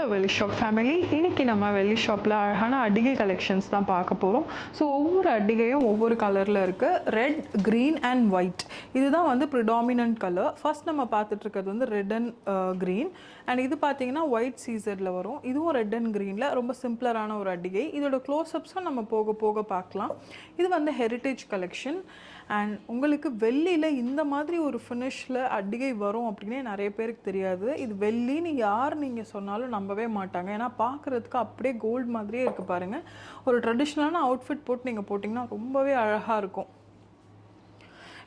Hello வெள்ளி shop family இன்னைக்கு நம்ம வெள்ளி ஷாப்பில் அழகான அடிகை கலெக்ஷன்ஸ் தான் பார்க்க போகிறோம் ஸோ ஒவ்வொரு அடிகையும் ஒவ்வொரு கலரில் இருக்குது ரெட் க்ரீன் அண்ட் ஒயிட் இதுதான் வந்து ப்ரிடாமினன்ட் கலர் ஃபர்ஸ்ட் நம்ம பார்த்துட்ருக்கிறது வந்து ரெட் அண்ட் க்ரீன் அண்ட் இது பார்த்தீங்கன்னா ஒயிட் சீசரில் வரும். இதுவும் ரெட் அண்ட் க்ரீனில் ரொம்ப சிம்பிளரான ஒரு அடிகை. இதோட க்ளோஸ்அப்ஸும் நம்ம போக போக பார்க்கலாம். இது வந்து ஹெரிட்டேஜ் கலெக்ஷன் அண்ட் உங்களுக்கு வெள்ளியில் இந்த மாதிரி ஒரு ஃபினிஷில் அடிகை வரும் அப்படின்னே நிறைய பேருக்கு தெரியாது. இது வெள்ளின்னு யார் நீங்கள் சொன்னாலும் நம்பவே மாட்டாங்க. ஏன்னா பார்க்குறதுக்கு அப்படியே கோல்டு மாதிரியே இருக்குது பாருங்கள் ஒரு ட்ரெடிஷ்னலான அவுட்ஃபிட் போட்டு நீங்கள் போட்டிங்கன்னா ரொம்பவே அழகாக இருக்கும்.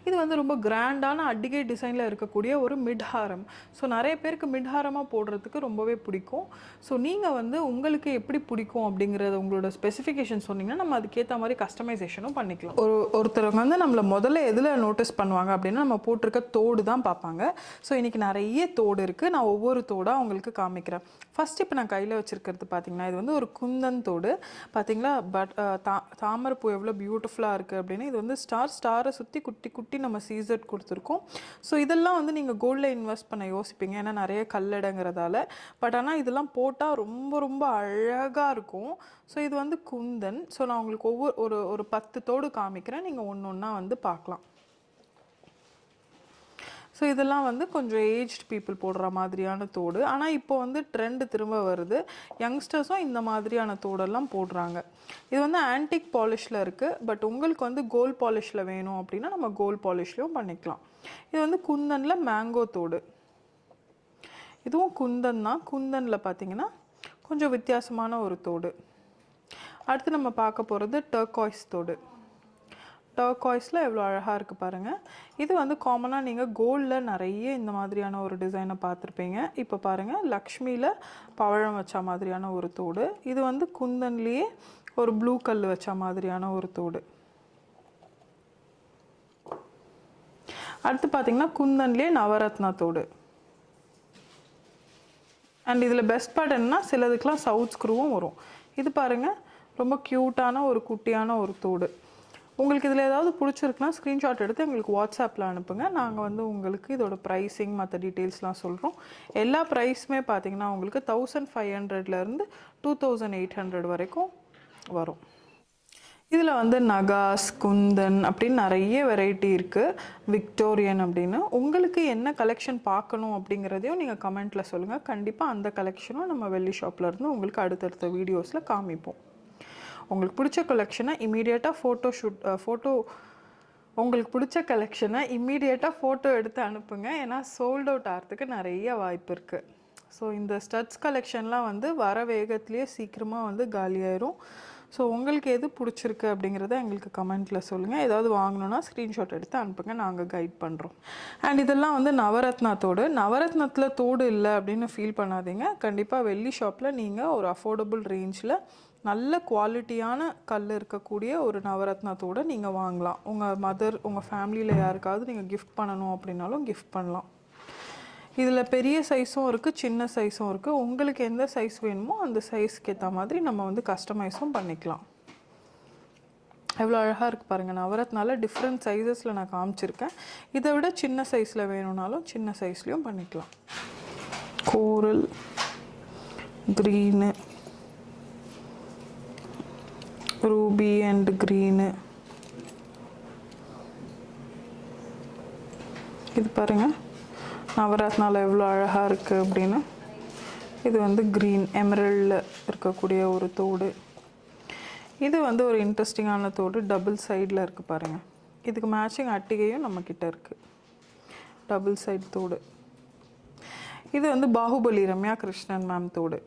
இது வந்து ரொம்ப கிராண்டான அடிகை டிசைனில் இருக்கக்கூடிய ஒரு மிட்ஹாரம் ஸோ நிறைய பேருக்கு மிட்ஹாரமாக போடுறதுக்கு ரொம்பவே பிடிக்கும். ஸோ நீங்கள் வந்து உங்களுக்கு எப்படி பிடிக்கும் அப்படிங்கிறத உங்களோட ஸ்பெசிஃபிகேஷன் சொன்னீங்கன்னா நம்ம அதுக்கேற்ற மாதிரி கஸ்டமைசேஷனும் பண்ணிக்கலாம். ஒரு ஒருத்தரவங்க வந்து நம்மளை முதல்ல எதில் நோட்டீஸ் பண்ணுவாங்க அப்படின்னா நம்ம போட்டிருக்க தோடு தான் பார்ப்பாங்க. ஸோ இன்றைக்கி நிறைய தோடு இருக்குது நான் ஒவ்வொரு தோடாக உங்களுக்கு காமிக்கிறேன். ஃபஸ்ட் இப்போ நான் கையில் வச்சுருக்கிறது பார்த்தீங்கன்னா இது வந்து ஒரு குந்தன் தோடு. பார்த்தீங்களா? பட் தா தாமரை பூ எவ்வளோ பியூட்டிஃபுல்லாக இருக்குது அப்படின்னு. இது வந்து ஸ்டார் ஸ்டாரை சுற்றி குட்டி குட்டி நம்ம சீசட் கொடுத்துருக்கோம். ஸோ இதெல்லாம் வந்து நீங்கள் கோல்டில் இன்வெஸ்ட் பண்ண யோசிப்பீங்க. ஏன்னா நிறைய கல்லடங்கிறதால. பட் ஆனால் இதெல்லாம் போட்டால் ரொம்ப ரொம்ப அழகாக இருக்கும். ஸோ இது வந்து குந்தன். ஸோ நான் உங்களுக்கு ஒவ்வொரு ஒரு ஒரு பத்து தோடு காமிக்கிறேன். நீங்கள் ஒன்று ஒன்றா வந்து பார்க்கலாம். ஸோ இதெல்லாம் வந்து கொஞ்சம் ஏஜ்ட் பீப்புள் போடுற மாதிரியான தோடு. ஆனால் இப்போ வந்து ட்ரெண்டு திரும்ப வருது. யங்ஸ்டர்ஸும் இந்த மாதிரியான தோடெல்லாம் போடுறாங்க. இது வந்து ஆன்டிக் பாலிஷில் இருக்குது பட் உங்களுக்கு வந்து கோல்ட் பாலிஷில் வேணும் அப்படின்னா நம்ம கோல்ட் பாலிஷ்லேயும் பண்ணிக்கலாம். இது வந்து குந்தனில் மேங்கோ தோடு. இதுவும் குந்தன் தான். குந்தனில் பார்த்தீங்கன்னா கொஞ்சம் வித்தியாசமான ஒரு தோடு. அடுத்து நம்ம பார்க்க போகிறது டர்காய்ஸ் தோடு. டர்காய்ஸில் எவ்வளோ அழகாக இருக்குது பாருங்கள் இது வந்து காமனாக நீங்கள் கோல்டில் நிறைய இந்த மாதிரியான ஒரு டிசைனை பார்த்துருப்பீங்க. இப்போ பாருங்கள் லக்ஷ்மியில் பவழம் வச்ச மாதிரியான ஒரு தோடு. இது வந்து குந்தன்லேயே ஒரு ப்ளூ கல் வச்ச மாதிரியான ஒரு தோடு. அடுத்து பார்த்தீங்கன்னா குந்தன்லேயே நவரத்னா தோடு. அண்ட் இதில் பெஸ்ட் பார்ட் என்னன்னா சிலதுக்கெலாம் சவுத் ஸ்க்ரூவும் வரும். இது பாருங்கள் ரொம்ப க்யூட்டான ஒரு குட்டியான ஒரு தோடு. உங்களுக்கு இதில் ஏதாவது பிடிச்சிருக்குன்னா ஸ்க்ரீன்ஷாட் எடுத்து எங்களுக்கு வாட்ஸ்அப்பில் அனுப்புங்க. நாங்கள் வந்து உங்களுக்கு இதோட ப்ரைஸிங் மற்ற டீட்டெயில்ஸ்லாம் சொல்கிறோம் எல்லா ப்ரைஸுமே பார்த்தீங்கன்னா உங்களுக்கு தௌசண்ட் ஃபைவ் ஹண்ட்ரட்லேருந்து டூ தௌசண்ட் எயிட் ஹண்ட்ரட் வரைக்கும் வரும். இதில் வந்து நகாஸ் குந்தன் அப்படின்னு நிறைய வெரைட்டி இருக்குது விக்டோரியன் அப்படின்னு. உங்களுக்கு என்ன கலெக்ஷன் பார்க்கணும் அப்படிங்கிறதையும் நீங்கள் கமெண்ட்டில் சொல்லுங்கள் கண்டிப்பாக அந்த கலெக்ஷனும் நம்ம வெள்ளி ஷாப்பில் இருந்து உங்களுக்கு அடுத்தடுத்த வீடியோஸில் காமிப்போம். உங்களுக்கு பிடிச்ச கலெக்ஷனை இமீடியட்டாக ஃபோட்டோ ஷூட் ஃபோட்டோ உங்களுக்கு பிடிச்ச கலெக்ஷனை இம்மீடியட்டாக ஃபோட்டோ எடுத்து அனுப்புங்க. ஏன்னா சோல்ட் அவுட் ஆகிறதுக்கு நிறைய வாய்ப்பு இருக்குது ஸோ இந்த ஸ்டட்ஸ் கலெக்ஷன்லாம் வந்து வர வேகத்துலேயே சீக்கிரமாக வந்து காலியாயிரும். ஸோ உங்களுக்கு எது பிடிச்சிருக்கு அப்படிங்கிறத எங்களுக்கு கமெண்ட்டில் சொல்லுங்கள் ஏதாவது வாங்கணுன்னா ஸ்க்ரீன்ஷாட் எடுத்து அனுப்புங்க. நாங்கள் கைட் பண்ணுறோம் அண்ட் இதெல்லாம் வந்து நவரத்னா தோடு நவரத்னத்தில் தோடு இல்லை அப்படின்னு ஃபீல் பண்ணாதீங்க. கண்டிப்பாக வெள்ளி ஷாப்பில் நீங்கள் ஒரு அஃபோர்டபுள் ரேஞ்சில் நல்ல குவாலிட்டியான கல் இருக்கக்கூடிய ஒரு நவரத்னத்தோடு நீங்கள் வாங்கலாம். உங்கள் மதர் உங்கள் ஃபேமிலியில் யாருக்காவது நீங்கள் கிஃப்ட் பண்ணணும் அப்படின்னாலும் கிஃப்ட் பண்ணலாம். இதில் பெரிய சைஸும் இருக்குது சின்ன சைஸும் இருக்குது உங்களுக்கு எந்த சைஸ் வேணுமோ அந்த சைஸ்க்கு ஏற்ற மாதிரி நம்ம வந்து கஸ்டமைஸும் பண்ணிக்கலாம். எவ்வளோ அழகாக இருக்குது பாருங்கள் நவரத்னால டிஃப்ரெண்ட் சைஸஸில் நான் காமிச்சிருக்கேன். இதை விட சின்ன சைஸில் வேணும்னாலும் சின்ன சைஸ்லேயும் பண்ணிக்கலாம். Coral green ruby and green இது பாருங்கள் நவரத்னால எவ்வளோ அழகாக இருக்குது அப்படின்னு. இது வந்து க்ரீன் எமரல்டில் இருக்கக்கூடிய ஒரு தோடு. இது வந்து ஒரு இன்ட்ரெஸ்டிங்கான தோடு. டபுள் சைடில் இருக்குது பாருங்கள் இதுக்கு மேட்சிங் அட்டிகையும் நம்மக்கிட்ட இருக்குது டபுள் சைடு தோடு. இது வந்து பாகுபலி ரம்யா கிருஷ்ணன் மேம் தோடு.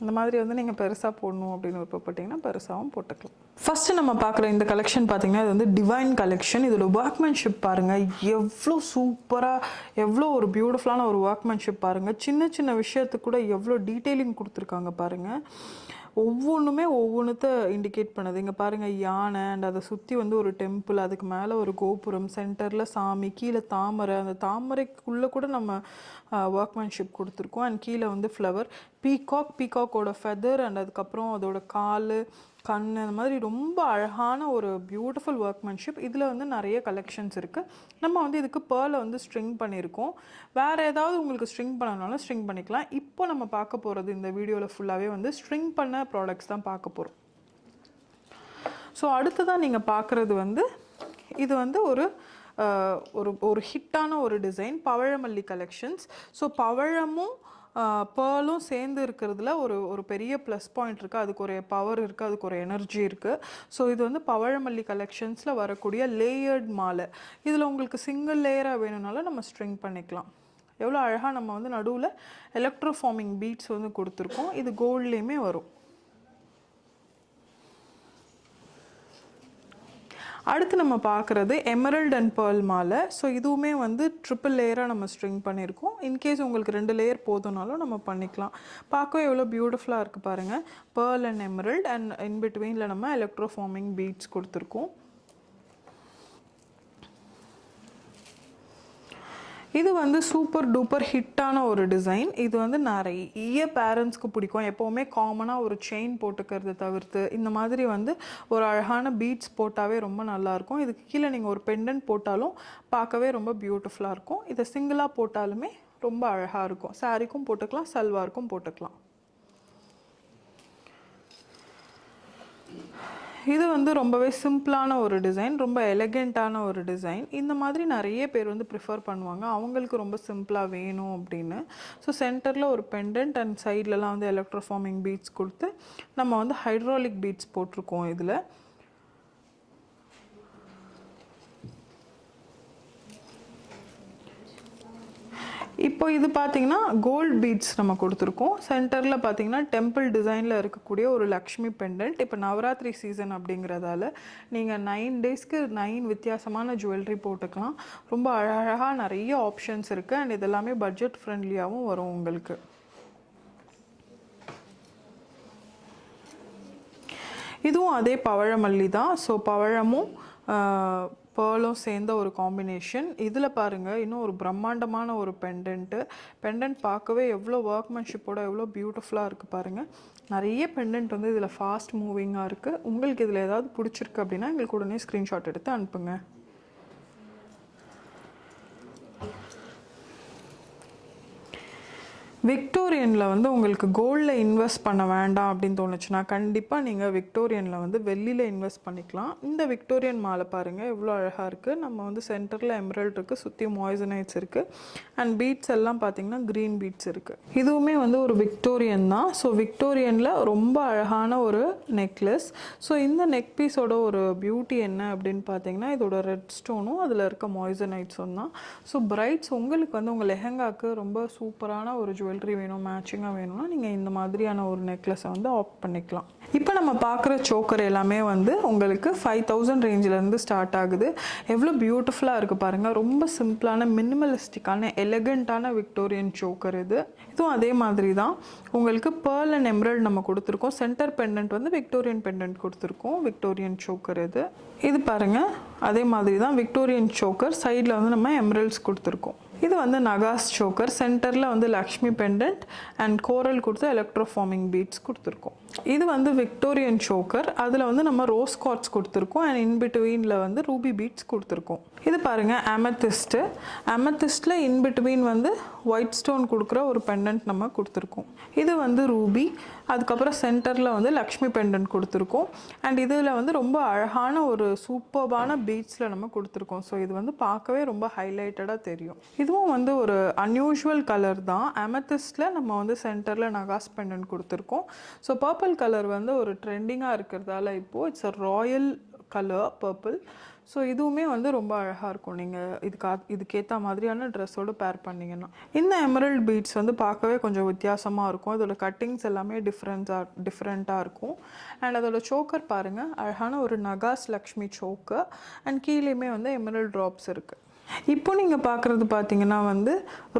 இந்த மாதிரி வந்து நீங்கள் பெருசாக போடணும் அப்படின்னு விருப்பப்பட்டீங்கன்னா பெருசாகவும் போட்டுக்கலாம். ஃபஸ்ட்டு நம்ம பார்க்குற இந்த கலெக்ஷன் பார்த்தீங்கன்னா இது வந்து டிவைன் கலெக்ஷன் இதோட ஒர்க்மேன்ஷிப் பாருங்கள் எவ்வளோ சூப்பராக எவ்வளோ ஒரு பியூட்டிஃபுல்லான ஒரு ஒர்க்மேன்ஷிப் பாருங்கள் சின்ன சின்ன விஷயத்துக்கு கூட எவ்வளோ டீட்டெயிலிங் கொடுத்துருக்காங்க பாருங்கள் ஒவ்வொன்றுமே ஒவ்வொன்றத்தை இண்டிகேட் பண்ணுது. இங்கே பாருங்கள் யானை அண்ட் அதை சுற்றி வந்து ஒரு டெம்பிள் அதுக்கு மேலே ஒரு கோபுரம் சென்டரில் சாமி கீழே தாமரை. அந்த தாமரைக்குள்ளே கூட நம்ம ஒர்க்மேன்ஷிப் கொடுத்துருக்கோம். அண்ட் கீழே வந்து ஃப்ளவர் பீகாக் பீகாக்கோட ஃபெதர் அண்ட் அதுக்கப்புறம் அதோட கால் கண் அந்த மாதிரி ரொம்ப அழகான ஒரு பியூட்டிஃபுல் ஒர்க்மேன்ஷிப் இதில் வந்து நிறைய கலெக்ஷன்ஸ் இருக்குது நம்ம வந்து இதுக்கு பேர்லை வந்து ஸ்ட்ரிங் பண்ணியிருக்கோம். வேறு ஏதாவது உங்களுக்கு ஸ்ட்ரிங் பண்ணனாலும் ஸ்ட்ரிங் பண்ணிக்கலாம். இப்போ நம்ம பார்க்க போகிறது இந்த வீடியோவில் ஃபுல்லாகவே வந்து ஸ்ட்ரிங் பண்ண ப்ராடக்ட்ஸ் தான் பார்க்க போகிறோம் ஸோ அடுத்ததாக நீங்கள் பார்க்குறது வந்து இது வந்து ஒரு ஒரு ஒரு ஹிட்டான ஒரு டிசைன் பவழமல்லி கலெக்ஷன்ஸ் ஸோ பவழமும் பேர்லும் சேர்ந்து இருக்கிறதுல ஒரு ஒரு பெரிய ப்ளஸ் பாயிண்ட் இருக்குது அதுக்கு ஒரு பவர் இருக்குது அதுக்கு ஒரு எனர்ஜி இருக்குது ஸோ இது வந்து பவழமல்லி கலெக்ஷன்ஸில் வரக்கூடிய லேயர்ட் மாலை. இதில் உங்களுக்கு சிங்கிள் லேயராக வேணும்னாலும் நம்ம ஸ்ட்ரிங் பண்ணிக்கலாம். எவ்வளோ அழகாக நம்ம வந்து நடுவில் எலக்ட்ரோஃபார்மிங் பீட்ஸ் வந்து கொடுத்துருக்கோம். இது கோல்ட்லேயுமே வரும். அடுத்து நம்ம பார்க்குறது எமரல்ட் அண்ட் பேர்ல் மாலை. ஸோ இதுவுமே வந்து ட்ரிபிள் லேயராக நம்ம ஸ்ட்ரிங் பண்ணியிருக்கோம். இன்கேஸ் உங்களுக்கு ரெண்டு லேயர் போதும்னாலும் நம்ம பண்ணிக்கலாம். பார்க்கவே எவ்வளோ பியூட்டிஃபுல்லாக இருக்குது பாருங்கள் pearl and emerald and in பிட்வீனில் நம்ம எலக்ட்ரோஃபார்மிங் பீட்ஸ் கொடுத்துருக்கோம். இது வந்து சூப்பர் டூப்பர் ஹிட்டான ஒரு டிசைன் இது வந்து நிறைய பேரண்ட்ஸ்க்கு பிடிக்கும். எப்போவுமே காமனாக ஒரு செயின் போட்டுக்கிறத தவிர்த்து இந்த மாதிரி வந்து ஒரு அழகான பீட்ஸ் போட்டாவே ரொம்ப நல்லாயிருக்கும் இதுக்கு கீழே நீங்கள் ஒரு பெண்டன்ட் போட்டாலும் பார்க்கவே ரொம்ப பியூட்டிஃபுல்லாக இருக்கும். இதை சிங்கிளாக போட்டாலுமே ரொம்ப அழகாக இருக்கும். சாரிக்கும் போட்டுக்கலாம் சல்வாருக்கும் போட்டுக்கலாம். இது வந்து ரொம்பவே சிம்பிளான ஒரு டிசைன் ரொம்ப எலகெண்ட்டான ஒரு டிசைன். இந்த மாதிரி நிறைய பேர் வந்து ப்ரிஃபர் பண்ணுவாங்க. அவங்களுக்கு ரொம்ப சிம்பிளாக வேணும் அப்படின்னு. ஸோ சென்டரில் ஒரு பெண்டன்ட் அண்ட் சைட்லலாம் வந்து எலக்ட்ரோஃபார்மிங் பீட்ஸ் கொடுத்து நம்ம வந்து ஹைட்ராலிக் பீட்ஸ் போட்டிருக்கோம் இதில். இப்போ இது பார்த்தீங்கன்னா கோல்ட் பீட்ஸ் நம்ம கொடுத்துருக்கோம். சென்டரில் பார்த்தீங்கன்னா டெம்பிள் டிசைனில் இருக்கக்கூடிய ஒரு லக்ஷ்மி பெண்டன்ட் இப்போ நவராத்திரி சீசன் அப்படிங்கிறதால நீங்கள் நைன் டேஸ்க்கு நைன் வித்தியாசமான ஜுவல்லரி போட்டுக்கலாம். ரொம்ப அழகாக நிறைய ஆப்ஷன்ஸ் இருக்குது அண்ட் இதெல்லாமே பட்ஜெட் ஃப்ரெண்ட்லியாகவும் வரும் உங்களுக்கு. இதுவும் அதே பவழமல்லி தான். ஸோ பவழமும் பேர்லும் சேர்ந்த ஒரு காம்பினேஷன் இதில் பாருங்கள் இன்னும் ஒரு பிரம்மாண்டமான ஒரு பெண்டன்ட்டு பெண்டன்ட் பார்க்கவே எவ்வளோ ஒர்க்மேன்ஷிப்போட எவ்வளோ பியூட்டிஃபுல்லாக இருக்குது பாருங்கள் நிறைய பெண்டன்ட் வந்து இதில் ஃபாஸ்ட் மூவிங்காக இருக்குது உங்களுக்கு இதில் ஏதாவது பிடிச்சிருக்கு அப்படின்னா எங்களுக்கு உடனே ஸ்க்ரீன்ஷாட் எடுத்து அனுப்புங்க. விக்டோரியனில் வந்து உங்களுக்கு கோல்டில் இன்வெஸ்ட் பண்ண வேண்டாம் அப்படின்னு தோணுச்சுன்னா கண்டிப்பாக நீங்கள் விக்டோரியனில் வந்து வெள்ளியில் இன்வெஸ்ட் பண்ணிக்கலாம். இந்த விக்டோரியன் மாலை பாருங்கள் எவ்வளோ அழகாக இருக்குது நம்ம வந்து சென்டரில் எம்ரல்ட் இருக்குது சுற்றி மாய்சனைட்ஸ் இருக்குது அண்ட் பீட்ஸ் எல்லாம் பார்த்தீங்கன்னா க்ரீன் பீட்ஸ் இருக்குது இதுவுமே வந்து ஒரு விக்டோரியன் தான். ஸோ விக்டோரியனில் ரொம்ப அழகான ஒரு நெக்லஸ் ஸோ இந்த நெக் பீஸோட ஒரு பியூட்டி என்ன அப்படின்னு பார்த்தீங்கன்னா இதோட ரெட் ஸ்டோனும் அதில் இருக்க மாய்சனைட்ஸும் தான். ஸோ பிரைட்ஸ் உங்களுக்கு வந்து உங்கள் லெஹங்காக்கு ரொம்ப சூப்பரான ஒரு ஜுவல்லரி வேணும் மேட்சிங்காக வேணும்னா நீங்கள் இந்த மாதிரியான ஒரு நெக்லஸை வந்து ஆப்ட் பண்ணிக்கலாம். இப்போ நம்ம பார்க்குற சோக்கர் எல்லாமே வந்து உங்களுக்கு ஃபைவ் தௌசண்ட் ரேஞ்சிலேருந்து ஸ்டார்ட் ஆகுது. எவ்வளோ பியூட்டிஃபுல்லாக இருக்குது பாருங்கள் ரொம்ப சிம்பிளான மினிமலிஸ்டிக்கான எலகண்ட்டான விக்டோரியன் சோக்கர் இது. இதுவும் அதே மாதிரி தான். உங்களுக்கு பேர்ல் அண்ட் எம்ரல்ட் நம்ம கொடுத்துருக்கோம். சென்டர் பெண்டன்ட் வந்து விக்டோரியன் பெண்டன்ட் கொடுத்துருக்கோம். விக்டோரியன் சோக்கர் இது. இது பாருங்கள் அதே மாதிரி தான் விக்டோரியன் சோக்கர் சைடில் வந்து நம்ம எம்ரல்ஸ் கொடுத்துருக்கோம். இது வந்து நகாஸ் சோக்கர் சென்டரில் வந்து லக்ஷ்மி பெண்டன்ட் அண்ட் கோரல் கொடுத்து எலக்ட்ரோஃபார்மிங் பீட்ஸ் கொடுத்துருக்கோம். இது வந்து விக்டோரியன் சோக்கர் அதில் வந்து நம்ம ரோஸ் கார்ட்ஸ் கொடுத்துருக்கோம். அண்ட் இன்பிட்வீனில் வந்து ரூபி பீட்ஸ் கொடுத்துருக்கோம். இது பாருங்கள் அமெத்திஸ்ட்டு அமெத்திஸ்டில் இன்பிட்வீன் வந்து ஒயிட் ஸ்டோன் கொடுக்குற ஒரு பெண்டன்ட் நம்ம கொடுத்துருக்கோம். இது வந்து ரூபி அதுக்கப்புறம் சென்டரில் வந்து லக்ஷ்மி பெண்டன்ட் கொடுத்துருக்கோம். அண்ட் இதில் வந்து ரொம்ப அழகான ஒரு சூப்பர்பான பீட்ஸில் நம்ம கொடுத்துருக்கோம். ஸோ இது வந்து பார்க்கவே ரொம்ப ஹைலைட்டடாக தெரியும். இதுவும் வந்து ஒரு அன்யூஷுவல் கலர் தான். அமெத்திஸ்டில் நம்ம வந்து சென்டரில் நகாஸ் பெண்டன்ட் கொடுத்துருக்கோம். ஸோ பர்பிள் கலர் வந்து ஒரு ட்ரெண்டிங்காக இருக்கிறதால இப்போது it's a royal colour purple so இதுவுமே வந்து ரொம்ப அழகாக இருக்கும். நீங்கள் இதுக்கா இதுக்கேற்ற மாதிரியான ட்ரெஸ்ஸோடு பேர் பண்ணிங்கன்னா. இந்த எமரல்ட் பீட்ஸ் வந்து பார்க்கவே கொஞ்சம் வித்தியாசமாக இருக்கும். அதோட கட்டிங்ஸ் எல்லாமே டிஃப்ரெண்ட்டாக டிஃப்ரெண்ட்டாக இருக்கும். அண்ட் அதோட சோக்கர் பாருங்கள் அழகான ஒரு நகாஸ் லக்ஷ்மி சோக்கர் அண்ட் கீழேயுமே வந்து எமரல்ட் ட்ராப்ஸ் இருக்குது இப்போ நீங்கள் பார்க்குறது பார்த்தீங்கன்னா வந்து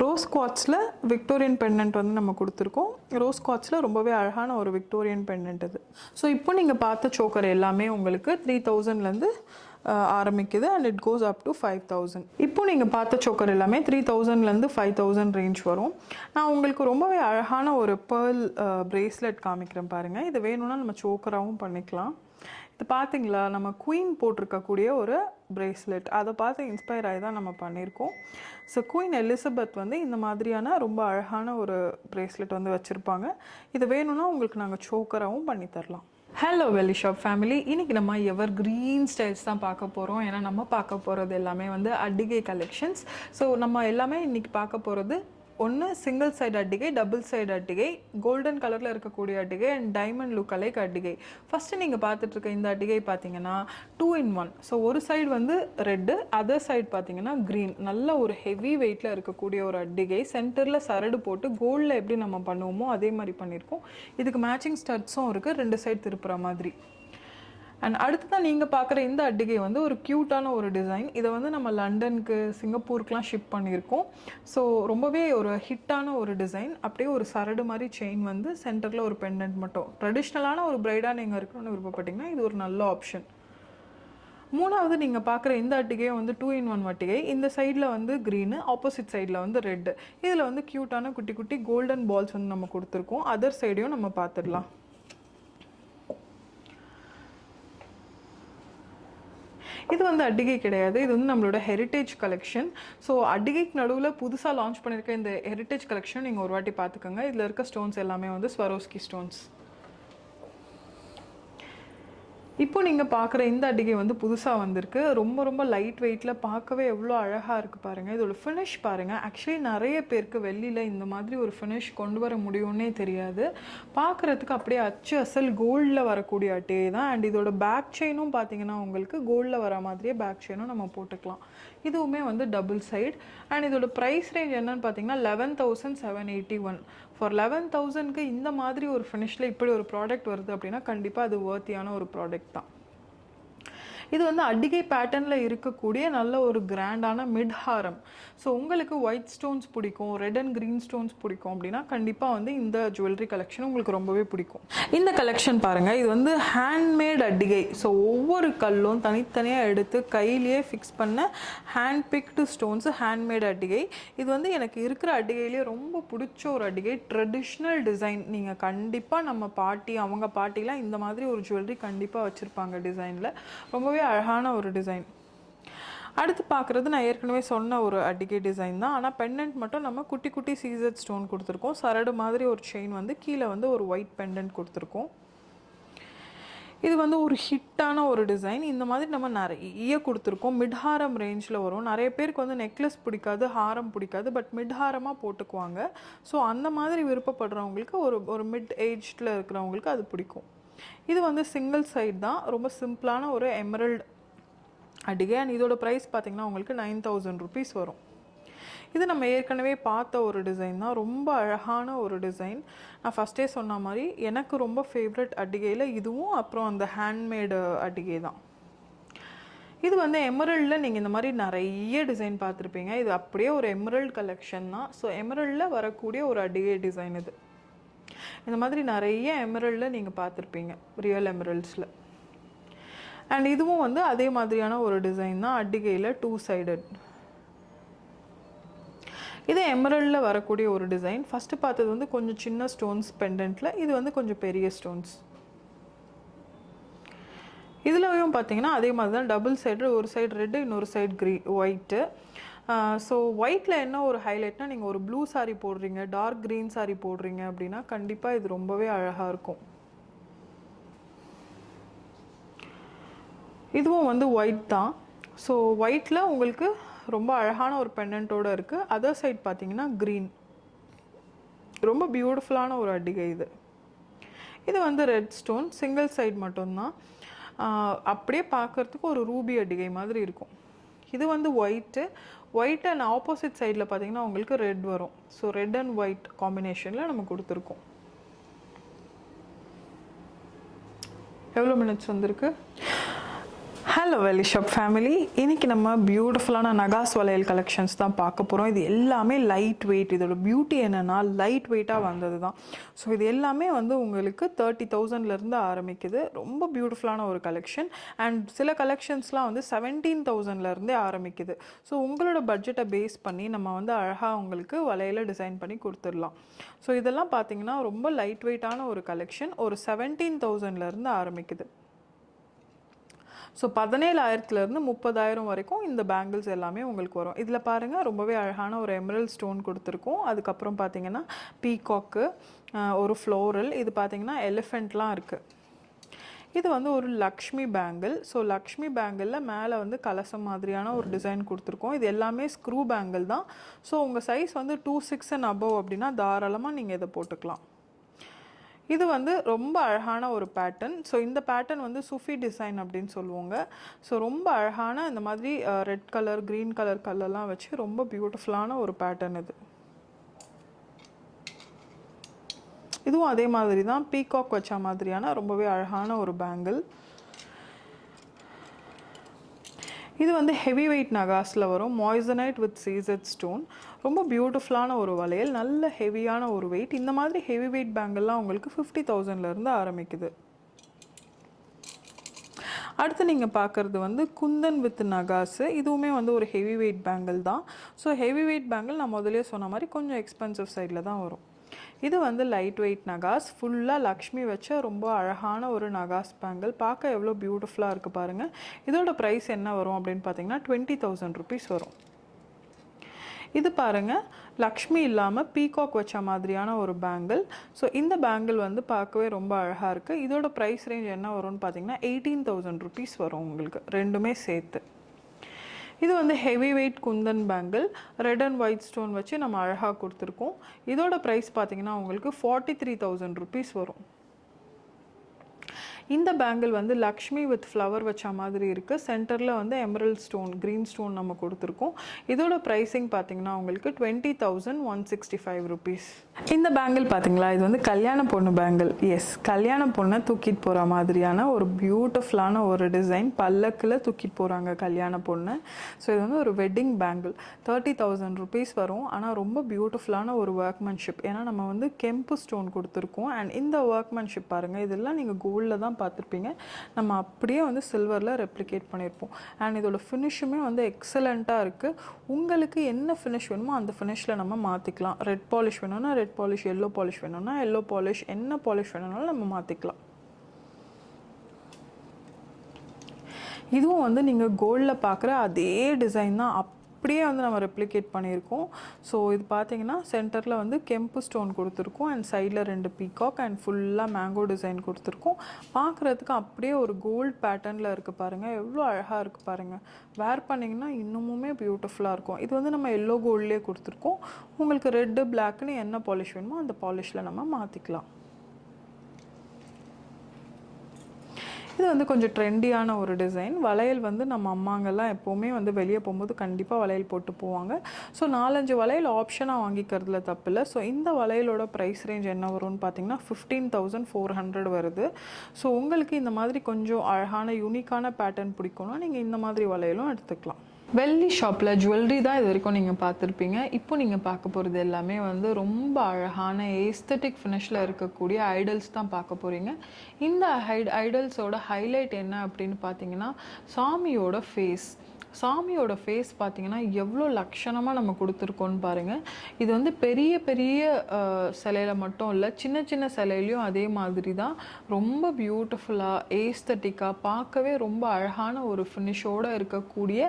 ரோஸ் குவாட்ஸில் விக்டோரியன் பெண்டன்ட் வந்து நம்ம கொடுத்துருக்கோம். ரோஸ் குவாட்ஸில் ரொம்பவே அழகான ஒரு விக்டோரியன் பெண்டன்ட் இது ஸோ இப்போ நீங்கள் பார்த்த சோக்கர் எல்லாமே உங்களுக்கு த்ரீ தௌசண்ட்லேருந்து ஆரம்பிக்குது. And it goes up to five thousand இப்போ நீங்கள் பார்த்த சோக்கர் எல்லாமே த்ரீ தௌசண்ட்லேருந்து ஃபைவ் தௌசண்ட் ரேஞ்ச் வரும். நான் உங்களுக்கு ரொம்பவே அழகான ஒரு பேர்ல் பிரேஸ்லெட் காமிக்கிறேன் பாருங்கள் இது வேணும்னா நம்ம சோக்கராகவும் பண்ணிக்கலாம். இது பார்த்தீங்களா நம்ம குயின் போட்டிருக்கக்கூடிய ஒரு பிரேஸ்லெட் அதை பார்த்து இன்ஸ்பயர் ஆகி தான் நம்ம பண்ணியிருக்கோம். ஸோ குயின் எலிசபெத் வந்து இந்த மாதிரியான ரொம்ப அழகான ஒரு பிரேஸ்லெட் வந்து வச்சுருப்பாங்க. இது வேணும்னா உங்களுக்கு நாங்கள் சோக்கராகவும் பண்ணி தரலாம். ஹலோ வெல்லி ஷாப் ஃபேமிலி இன்னைக்கு நம்ம எவர் கிரீன் ஸ்டைல்ஸ் தான் பார்க்க போகிறோம் ஏன்னா நம்ம பார்க்க போகிறது எல்லாமே வந்து அடிகை கலெக்ஷன்ஸ் ஸோ நம்ம எல்லாமே இன்றைக்கி பார்க்க போகிறது ஒன்று சிங்கிள் சைடு அட்டிகை டபுள் சைடு அட்டிகை கோல்டன் கலரில் இருக்கக்கூடிய அட்டிகை அண்ட் டைமண்ட் லுக் அலைக் அட்டிகை. ஃபஸ்ட்டு நீங்கள் பார்த்துட்ருக்க இந்த அட்டிகை பார்த்தீங்கன்னா டூ இன் ஒன் ஸோ ஒரு சைடு வந்து ரெட்டு அதர் சைடு பார்த்தீங்கன்னா க்ரீன் நல்ல ஒரு ஹெவி வெயிட்டில் இருக்கக்கூடிய ஒரு அட்டிகை. சென்டரில் சரடு போட்டு கோல்டில் எப்படி நம்ம பண்ணுவோமோ அதே மாதிரி பண்ணியிருக்கோம். இதுக்கு மேட்சிங் ஸ்டட்ஸும் இருக்குது ரெண்டு சைடு திருப்புற மாதிரி. அண்ட் அடுத்ததான் நீங்கள் பார்க்குற இந்த அட்டிகை வந்து ஒரு க்யூட்டான ஒரு டிசைன் இதை வந்து நம்ம லண்டனுக்கு சிங்கப்பூருக்குலாம் ஷிப் பண்ணியிருக்கோம். ஸோ ரொம்பவே ஒரு ஹிட்டான ஒரு டிசைன் அப்படியே ஒரு சரடு மாதிரி செயின் வந்து சென்டரில் ஒரு பெண்டன்ட் மட்டும். ட்ரெடிஷ்னலான ஒரு பிரைடாக நீங்கள் இருக்கணும்னு விருப்பப்பட்டீங்கன்னா இது ஒரு நல்ல ஆப்ஷன் மூணாவது நீங்கள் பார்க்குற இந்த அட்டிகையும் வந்து டூ இன் ஒன் அட்டிகை. இந்த சைடில் வந்து க்ரீனு ஆப்போசிட் சைடில் வந்து ரெட்டு இதில் வந்து க்யூட்டான குட்டி குட்டி கோல்டன் பால்ஸ் வந்து நம்ம கொடுத்துருக்கோம். அதர் சைடையும் நம்ம பார்த்துடலாம். இது வந்து அட்டிகை கிடையாது. இது வந்து நம்மளோட ஹெரிட்டேஜ் கலெக்ஷன் ஸோ அட்டிகைக்கு நடுவில் புதுசாக லான்ச் பண்ணியிருக்க இந்த ஹெரிட்டேஜ் கலெக்ஷன் நீங்கள் ஒரு வாட்டி பார்த்துக்கோங்க. இதில் இருக்க ஸ்டோன்ஸ் எல்லாமே வந்து ஸ்வரோஸ்கி ஸ்டோன்ஸ் இப்போ நீங்கள் பார்க்குற இந்த அட்டிகை வந்து புதுசாக வந்திருக்கு. ரொம்ப ரொம்ப லைட் வெயிட்டில் பார்க்கவே எவ்வளோ அழகாக இருக்குது பாருங்கள் இதோட ஃபினிஷ் பாருங்கள் ஆக்சுவலி நிறைய பேருக்கு வெள்ளியில் இந்த மாதிரி ஒரு ஃபினிஷ் கொண்டு வர முடியும்னே தெரியாது. பார்க்குறதுக்கு அப்படியே அச்சு அசல் கோல்டில் வரக்கூடிய அட்டையை தான். அண்ட் இதோட பேக் செயினும் பார்த்தீங்கன்னா உங்களுக்கு கோல்டில் வர மாதிரியே பேக் செயினும் நம்ம போட்டுக்கலாம். இதுவுமே வந்து டபுள் சைடு அண்ட் இதோட ப்ரைஸ் ரேஞ்ச் என்னன்னு பார்த்தீங்கன்னா eleven thousand seven eighty one for eleven தௌசண்ட்க்கு இந்த மாதிரி ஒரு ஃபினிஷில் இப்படி ஒரு ப்ராடக்ட் வருது அப்படின்னா கண்டிப்பாக அது வர்த்தியான ஒரு ப்ராடக்ட் தான். இது வந்து அடிகை பேட்டர்னில் இருக்கக்கூடிய நல்ல ஒரு கிராண்டான மிட் ஹாரம் ஸோ உங்களுக்கு ஒயிட் ஸ்டோன்ஸ் பிடிக்கும் ரெட் அண்ட் க்ரீன் ஸ்டோன்ஸ் பிடிக்கும் அப்படின்னா கண்டிப்பாக வந்து இந்த ஜுவல்லரி கலெக்ஷன் உங்களுக்கு ரொம்பவே பிடிக்கும். இந்த கலெக்ஷன் பாருங்கள் இது வந்து ஹேண்ட்மேட் அடிகை. ஸோ ஒவ்வொரு கல்லும் தனித்தனியாக எடுத்து கையிலேயே ஃபிக்ஸ் பண்ண ஹேண்ட் பிக்டு ஸ்டோன்ஸ் ஹேண்ட்மேட் அடிகை. இது வந்து எனக்கு இருக்கிற அடிகையிலேயே ரொம்ப பிடிச்ச ஒரு அடிகை. ட்ரெடிஷ்னல் டிசைன் நீங்கள் கண்டிப்பாக நம்ம பாட்டி அவங்க பாட்டிலாம் இந்த மாதிரி ஒரு ஜுவல்லரி கண்டிப்பாக வச்சுருப்பாங்க டிசைனில் ரொம்பவே அழகான ஒரு டிசைன் அடுத்து பார்க்குறது நான் ஏற்கனவே சொன்ன ஒரு அடிக்கை டிசைன் தான். ஆனால் பெண்டன்ட் மட்டும் நம்ம குட்டி குட்டி சீசர் ஸ்டோன் கொடுத்துருக்கோம். சரடு மாதிரி ஒரு செயின் வந்து கீழே வந்து ஒரு ஒயிட் பெண்டன்ட் கொடுத்துருக்கோம். இது வந்து ஒரு ஹிட்டான ஒரு டிசைன் இந்த மாதிரி நம்ம நிறைய கொடுத்துருக்கோம். மிட் ஹாரம் ரேஞ்சில் வரும். நிறைய பேருக்கு வந்து நெக்லஸ் பிடிக்காது ஹாரம் பிடிக்காது பட் மிட் ஹாரமாக போட்டுக்குவாங்க. ஸோ அந்த மாதிரி விருப்பப்படுறவங்களுக்கு ஒரு ஒரு மிட் ஏஜ்டில் இருக்கிறவங்களுக்கு அது பிடிக்கும். இது வந்து சிங்கிள் சைடு தான். ரொம்ப சிம்பிளான ஒரு எமரல்டு அடிகை. அண்ட் இதோட ப்ரைஸ் பார்த்திங்கன்னா உங்களுக்கு நைன் தௌசண்ட் ருபீஸ் வரும். இது நம்ம ஏற்கனவே பார்த்த ஒரு டிசைன் தான். ரொம்ப அழகான ஒரு டிசைன் நான் ஃபஸ்ட்டே சொன்ன மாதிரி எனக்கு ரொம்ப ஃபேவரட் அடிகையில் இதுவும் அப்புறம் அந்த ஹேண்ட்மேடு அடிகை தான். இது வந்து எமரல்டில் நீங்கள் இந்த மாதிரி நிறைய டிசைன் பார்த்துருப்பீங்க. இது அப்படியே ஒரு எமரல்ட் கலெக்ஷன் தான். ஸோ எமரல்டில் வரக்கூடிய ஒரு அடிகை டிசைன் இது. இந்த மாதிரி நிறைய எமரல்டில் நீங்கள் பார்த்துருப்பீங்க ரியல் எமரல்ட்ஸில் அண்ட் இதுவும் வந்து அதே மாதிரியான ஒரு டிசைன் தான் அட்டிகையில் டூ சைடட் இது எமரல்டில் வரக்கூடிய ஒரு டிசைன் ஃபஸ்ட்டு பார்த்தது வந்து கொஞ்சம் சின்ன ஸ்டோன்ஸ் பெண்டன்ட்டில் இது வந்து கொஞ்சம் பெரிய ஸ்டோன்ஸ் இதுலயும் பார்த்தீங்கன்னா அதே மாதிரி தான் டபுள் சைடு ஒரு சைடு ரெட்டு இன்னொரு சைடு க்ரீ ஒயிட்டு ஸோ ஒயிட்டில் என்ன ஒரு ஹைலைட்னா நீங்கள் ஒரு ப்ளூ சாரீ போடுறீங்க டார்க் க்ரீன் சாரீ போடுறீங்க அப்படின்னா கண்டிப்பாக இது ரொம்பவே அழகாக இருக்கும். இதுவும் வந்து ஒயிட் தான். ஸோ ஒயிட்டில் உங்களுக்கு ரொம்ப அழகான ஒரு பெண்டன்ட்டோடு இருக்குது அதர் சைட் பார்த்தீங்கன்னா க்ரீன் ரொம்ப பியூட்டிஃபுல்லான ஒரு அடிகை இது. இது வந்து ரெட் ஸ்டோன் சிங்கிள் சைடு மட்டும்தான். அப்படியே பார்க்கறதுக்கு ஒரு ரூபி அடிகை மாதிரி இருக்கும். இது வந்து ஒயிட்டு ஒயிட் அண்ட் ஆப்போசிட் சைடில் பார்த்தீங்கன்னா உங்களுக்கு ரெட் வரும். ஸோ ரெட் அண்ட் ஒயிட் காம்பினேஷனில் நம்ம கொடுத்துருக்கோம். எவ்வளோ மினிட்ஸ் வந்திருக்கு? ஹலோ வெலி ஷாப் ஃபேமிலி இன்னைக்கு நம்ம பியூட்டிஃபுல்லான நகாஸ் வளையல் கலெக்ஷன்ஸ் தான் பார்க்க போகிறோம் இது எல்லாமே லைட் வெயிட் இதோட பியூட்டி என்னென்னா லைட் வெயிட்டாக வந்தது தான் ஸோ இது எல்லாமே வந்து உங்களுக்கு தேர்ட்டி தௌசண்ட்லேருந்து ஆரம்பிக்குது. ரொம்ப பியூட்டிஃபுல்லான ஒரு கலெக்ஷன் அண்ட் சில கலெக்ஷன்ஸ்லாம் வந்து செவன்டீன் தௌசண்ட்லேருந்தே ஆரம்பிக்குது. ஸோ உங்களோட பட்ஜெட்டை பேஸ் பண்ணி நம்ம வந்து அழகாக உங்களுக்கு வளையல டிசைன் பண்ணி கொடுத்துடலாம். ஸோ இதெல்லாம் பார்த்தீங்கன்னா ரொம்ப லைட் வெயிட்டான ஒரு கலெக்ஷன் ஒரு செவன்டீன் தௌசண்ட்லேருந்து ஆரம்பிக்குது. ஸோ பதினேழாயிரத்துலேருந்து முப்பதாயிரம் வரைக்கும் இந்த பேங்கிள்ஸ் எல்லாமே உங்களுக்கு வரும். இதில் பாருங்கள் ரொம்பவே அழகான ஒரு எமரல் ஸ்டோன் கொடுத்துருக்கோம். அதுக்கப்புறம் பார்த்தீங்கன்னா பீகாக்கு ஒரு ஃப்ளோரல் இது பார்த்தீங்கன்னா எலிஃபெண்ட்லாம் இருக்குது இது வந்து ஒரு லக்ஷ்மி பேங்கிள் ஸோ லக்ஷ்மி பேங்கிளில் மேலே வந்து கலசம் மாதிரியான ஒரு டிசைன் கொடுத்துருக்கோம். இது எல்லாமே ஸ்க்ரூ பேங்கிள் தான். ஸோ உங்கள் சைஸ் வந்து டூ சிக்ஸ் அண்ட் அபவ் அப்படின்னா தாராளமாக நீங்கள் இதை போட்டுக்கலாம். இது வந்து ரொம்ப அழகான ஒரு பேட்டர்ன் ஸோ இந்த பேட்டர்ன் வந்து சுஃபி டிசைன் அப்படின்னு சொல்லுவாங்க. ஸோ ரொம்ப அழகான இந்த மாதிரி ரெட் கலர் க்ரீன் கலர் கல்லெல்லாம் வச்சு ரொம்ப பியூட்டிஃபுல்லான ஒரு பேட்டர்ன் இது. இதுவும் அதே மாதிரி தான் பீகாக் வச்ச மாதிரியான ரொம்பவே அழகான ஒரு பேங்கிள் இது வந்து ஹெவி வெயிட் நகாஸில் வரும். மாய்சனைட் வித் சீசட் ஸ்டோன் ரொம்ப பியூட்டிஃபுல்லான ஒரு வளையல். நல்ல ஹெவியான ஒரு வெயிட் இந்த மாதிரி ஹெவி வெயிட் பேங்கிள்லாம் உங்களுக்கு ஃபிஃப்டி தௌசண்ட்லேருந்து ஆரம்பிக்குது. அடுத்து நீங்கள் பார்க்குறது வந்து குந்தன் வித் நகாஸு. இதுவுமே வந்து ஒரு ஹெவி வெயிட் பேங்கிள் தான். ஸோ ஹெவி வெயிட் பேங்கிள் நான் முதலே சொன்ன மாதிரி கொஞ்சம் எக்ஸ்பென்சிவ் சைடில் தான் வரும். இது வந்து லைட் வெயிட் நகாஸ். ஃபுல்லாக லக்ஷ்மி வச்ச ரொம்ப அழகான ஒரு நகாஸ் பேங்கிள். பார்க்க எவ்வளோ பியூட்டிஃபுல்லாக இருக்குது பாருங்கள் இதோட ப்ரைஸ் என்ன வரும் அப்படின்னு பார்த்தீங்கன்னா டுவெண்ட்டி தௌசண்ட் ருபீஸ் வரும். இது பாருங்கள் லக்ஷ்மி இல்லாமல் பீகாக் வச்ச மாதிரியான ஒரு பேங்கிள் ஸோ இந்த பேங்கிள் வந்து பார்க்கவே ரொம்ப அழகாக இருக்குது இதோட ப்ரைஸ் ரேஞ்ச் என்ன வரும்னு பார்த்தீங்கன்னா எயிட்டீன் தௌசண்ட் ருபீஸ் வரும் உங்களுக்கு. ரெண்டுமே சேர்த்து. இது வந்து heavy weight kundan bangle red and white stone வச்சு நம்ம அழகாக கொடுத்துருக்கோம். இதோட ப்ரைஸ் பார்த்தீங்கன்னா உங்களுக்கு ஃபார்ட்டி த்ரீ தௌசண்ட் ருபீஸ் வரும். இந்த பேங்கிள் வந்து லக்ஷ்மி வித் ஃப்ளவர் வச்ச மாதிரி இருக்குது சென்டரில் வந்து எமரல் ஸ்டோன் க்ரீன் ஸ்டோன் நம்ம கொடுத்துருக்கோம். இதோட ப்ரைஸிங் பார்த்தீங்கன்னா உங்களுக்கு twenty thousand one sixty five rupees இந்த பேங்கிள் பார்த்தீங்களா இது வந்து கல்யாண பொண்ணு பேங்கிள் எஸ் கல்யாண பொண்ணை தூக்கிட்டு போகிற மாதிரியான ஒரு பியூட்டிஃபுல்லான ஒரு டிசைன் பல்லக்கில் தூக்கிட்டு போகிறாங்க கல்யாண பொண்ணு. ஸோ இது வந்து ஒரு wedding bangle thirty thousand rupees வரும். ஆனால் ரொம்ப பியூட்டிஃபுல்லான ஒரு ஒர்க்மேன்ஷிப் ஏன்னா நம்ம வந்து கெம்பு ஸ்டோன் கொடுத்துருக்கோம். அண்ட் இந்த ஒர்க்மேன்ஷிப் பாருங்கள் இதெல்லாம் நீங்கள் கோல்டில் தான் பார்த்துருப்பீங்க. நம்ம அப்படியே வந்து சில்வரில் ரெப்ளிகேட் பண்ணியிருப்போம். அண்ட் இதோட ஃபினிஷுமே வந்து எக்ஸலண்ட்டாக இருக்குது உங்களுக்கு என்ன ஃபினிஷ் வேணுமோ அந்த ஃபினிஷில் நம்ம மாற்றிக்கலாம் ரெட் பாலிஷ் வேணும்னா ரெட் பாலிஷ் எல்லோ பாலிஷ் வேணும்னா எல்லோ பாலிஷ் என்ன பாலிஷ் வேணும்னாலும் நம்ம மாற்றிக்கலாம் இதுவும் வந்து நீங்கள் கோல்டில் பார்க்குற அதே டிசைன் தான். அப்படியே வந்து நம்ம ரெப்ளிகேட் பண்ணியிருக்கோம். ஸோ இது பார்த்தீங்கன்னா சென்டரில் வந்து கெம்பு ஸ்டோன் கொடுத்துருக்கோம். அண்ட் சைடில் ரெண்டு பீகாக் அண்ட் ஃபுல்லாக மேங்கோ டிசைன் கொடுத்துருக்கோம். பார்க்குறதுக்கு அப்படியே ஒரு கோல்ட் பேட்டர்னில் இருக்குது பாருங்கள் எவ்வளோ அழகாக இருக்குது பாருங்கள் வேர் பண்ணிங்கன்னா இன்னுமுமே பியூட்டிஃபுல்லாக இருக்கும். இது வந்து நம்ம எல்லோ கோல்ட்லேயே கொடுத்துருக்கோம். உங்களுக்கு ரெட்டு பிளாக்னு என்ன பாலிஷ் வேணுமோ அந்த பாலிஷில் நம்ம மாற்றிக்கலாம் இது வந்து கொஞ்சம் ட்ரெண்டியான ஒரு டிசைன் வளையல் வந்து நம்ம அம்மாங்கெல்லாம் எப்போவுமே வந்து வெளியே போகும்போது கண்டிப்பாக வளையல் போட்டு போவாங்க. ஸோ நாலஞ்சு வளையல் ஆப்ஷனாக வாங்கிக்கிறதுல தப்பில்லை. ஸோ இந்த வளையலோட ப்ரைஸ் ரேஞ்ச் என்ன வரும்னு பார்த்தீங்கன்னா ஃபிஃப்டீன் தௌசண்ட் ஃபோர் ஹண்ட்ரட் வருது. ஸோ உங்களுக்கு இந்த மாதிரி கொஞ்சம் அழகான யூனிக்கான பேட்டர்ன் பிடிக்கும்னா நீங்கள் இந்த மாதிரி வளையலும் எடுத்துக்கலாம். வெள்ளி ஷாப்பில் ஜுவல்லரி தான் இது வரைக்கும் நீங்கள் பார்த்துருப்பீங்க. இப்போ நீங்கள் பார்க்க போகிறது எல்லாமே வந்து ரொம்ப அழகான ஏஸ்தட்டிக் ஃபினிஷில் இருக்கக்கூடிய ஐடல்ஸ் தான் பார்க்க போகிறீங்க இந்த ஹைட் ஐடல்ஸோட ஹைலைட் என்ன அப்படின்னு பார்த்தீங்கன்னா சாமியோட ஃபேஸ் சாமியோட ஃபேஸ் பார்த்தீங்கன்னா எவ்வளோ லட்சணமாக நம்ம கொடுத்துருக்கோன்னு பாருங்கள் இது வந்து பெரிய பெரிய சிலையில் சிலையில மட்டும் இல்லை சின்ன சின்ன சிலையிலையும் அதே மாதிரி தான் ரொம்ப பியூட்டிஃபுல்லாக ஏஸ்தட்டிக்காக பார்க்கவே ரொம்ப அழகான ஒரு ஃபினிஷோடு இருக்கக்கூடிய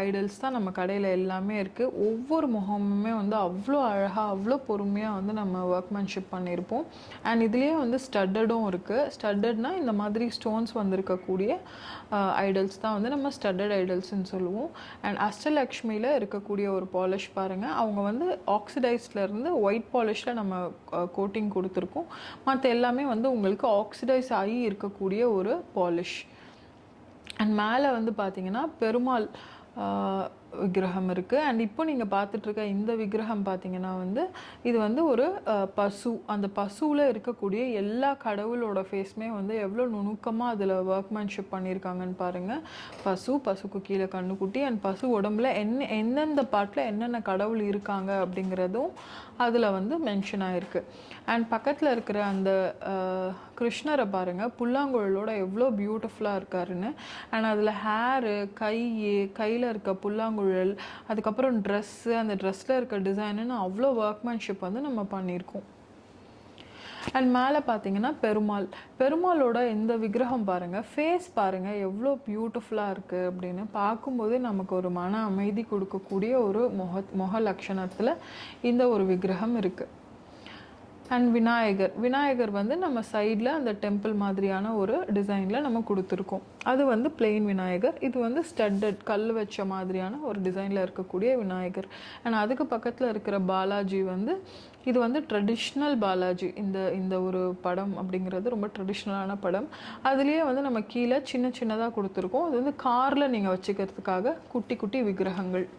ஐடல்ஸ் தான் நம்ம கடையில் எல்லாமே இருக்குது ஒவ்வொரு முகமுமே வந்து அவ்வளோ அழகாக அவ்வளோ பொறுமையாக வந்து நம்ம ஒர்க்மேன்ஷிப் பண்ணியிருப்போம் அண்ட் இதுலேயே வந்து ஸ்டட்டடும் இருக்குது ஸ்டட்டட்னால் இந்த மாதிரி ஸ்டோன்ஸ் வந்திருக்கக்கூடிய ஐடல்ஸ் தான் வந்து நம்ம ஸ்டட்டட் ஐடல்ஸ்னு சொல்லுவோம். அண்ட் அஷ்டலக்ஷ்மியில் இருக்கக்கூடிய ஒரு பாலிஷ் பாருங்கள் அவங்க வந்து ஆக்சிடைஸ்ட்லேருந்து ஒயிட் பாலிஷில் நம்ம கோட்டிங் கொடுத்துருக்கோம். மற்ற எல்லாமே வந்து உங்களுக்கு ஆக்சிடைஸ் ஆகி இருக்கக்கூடிய ஒரு பாலிஷ் அண்ட் மேலே வந்து பார்த்தீங்கன்னா பெருமாள் விக்கிரகம் இருக்குது அண்ட் இப்போ நீங்கள் பார்த்துட்ருக்க இந்த விக்கிரகம் பார்த்தீங்கன்னா வந்து இது வந்து ஒரு பசு. அந்த பசுவில் இருக்கக்கூடிய எல்லா கடவுளோட ஃபேஸுமே வந்து எவ்வளோ நுணுக்கமாக அதில் ஒர்க்மேன்ஷிப் பண்ணியிருக்காங்கன்னு பாருங்கள் பசு பசுக்கு கீழே கண்ணுக்குட்டி அண்ட் பசு உடம்புல என்ன எந்தெந்த பாட்டில் என்னென்ன கடவுள் இருக்காங்க அப்படிங்கிறதும் அதில் வந்து மென்ஷன் ஆகிருக்கு அண்ட் பக்கத்தில் இருக்கிற அந்த கிருஷ்ணரை பாருங்கள் புல்லாங்குழலோட எவ்வளோ பியூட்டிஃபுல்லாக இருக்காருன்னு. அண்ட் அதில் ஹேரு கை கையில் இருக்க புல்லாங்குழல் அதுக்கப்புறம் ட்ரெஸ்ஸு அந்த ட்ரெஸ்ஸில் இருக்க டிசைனுன்னு அவ்வளோ ஒர்க்மேன்ஷிப் வந்து நம்ம பண்ணியிருக்கோம். அண்ட் மேலே பார்த்தீங்கன்னா பெருமாள். பெருமாளோட இந்த விக்கிரகம் பாருங்கள் ஃபேஸ் பாருங்கள் எவ்வளோ பியூட்டிஃபுல்லாக இருக்குது அப்படின்னு பார்க்கும்போதே நமக்கு ஒரு மன அமைதி கொடுக்கக்கூடிய ஒரு முக முக லட்சணத்தில் இந்த ஒரு விக்கிரகம் இருக்குது அண்ட் விநாயகர். விநாயகர் வந்து நம்ம சைடில் அந்த டெம்பிள் மாதிரியான ஒரு டிசைனில் நம்ம கொடுத்துருக்கோம். அது வந்து பிளெயின் விநாயகர். இது வந்து ஸ்டட்டட் கல் வச்ச மாதிரியான ஒரு டிசைனில் இருக்கக்கூடிய விநாயகர். அண்ட் அதுக்கு பக்கத்தில் இருக்கிற பாலாஜி வந்து இது வந்து ட்ரெடிஷ்னல் பாலாஜி. இந்த இந்த ஒரு படம் அப்படிங்கிறது ரொம்ப ட்ரெடிஷ்னலான படம். அதுலேயே வந்து நம்ம கீழே சின்ன சின்னதாக கொடுத்துருக்கோம். அது வந்து காரில் நீங்கள் வச்சுக்கிறதுக்காக குட்டி குட்டி விக்கிரகங்கள்.